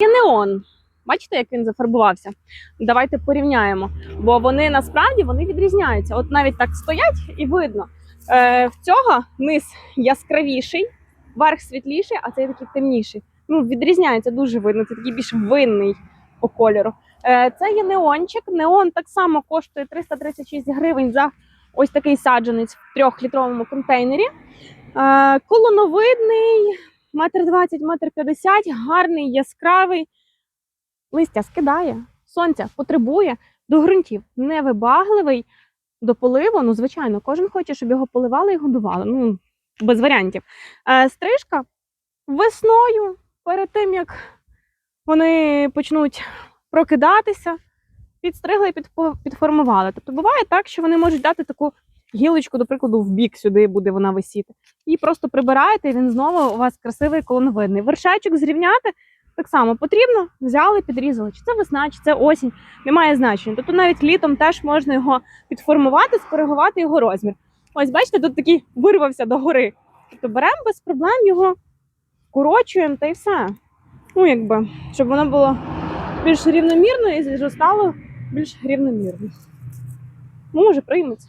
Є неон. Бачите, як він зафарбувався? Давайте порівняємо. Бо вони насправді вони відрізняються. От навіть так стоять і видно. Е, в цього низ яскравіший, верх світліший, а цей такий темніший. Ну, відрізняється дуже видно. Це такий більш винний по кольору. Е, це є неончик. Неон так само коштує 336 гривень за ось такий саджанець в трьохлітровому контейнері. Е, колоновидний, метр двадцять, метр п'ятдесят, гарний, яскравий. Листя скидає, сонця потребує, до ґрунтів невибагливий, до поливу. Ну, звичайно, кожен хоче, щоб його поливали і годували. Ну, без варіантів. Е, стрижка весною, перед тим як вони почнуть прокидатися, підстригли і підформували. Тобто буває так, що вони можуть дати таку гілочку, до прикладу, в бік сюди буде вона висіти. І просто прибираєте, і він знову у вас красивий колоновидний. Вершечок зрівняти так само потрібно, взяли, підрізали. Чи це весна, чи це осінь, немає значення. Тобто навіть літом теж можна його підформувати, скоригувати його розмір. Ось бачите, тут такий вирвався до гори. Тобто беремо без проблем його, корочуємо та й все. Ну, якби, щоб воно було більш рівномірно і зростало більш рівномірно. Ну, може, прийметься.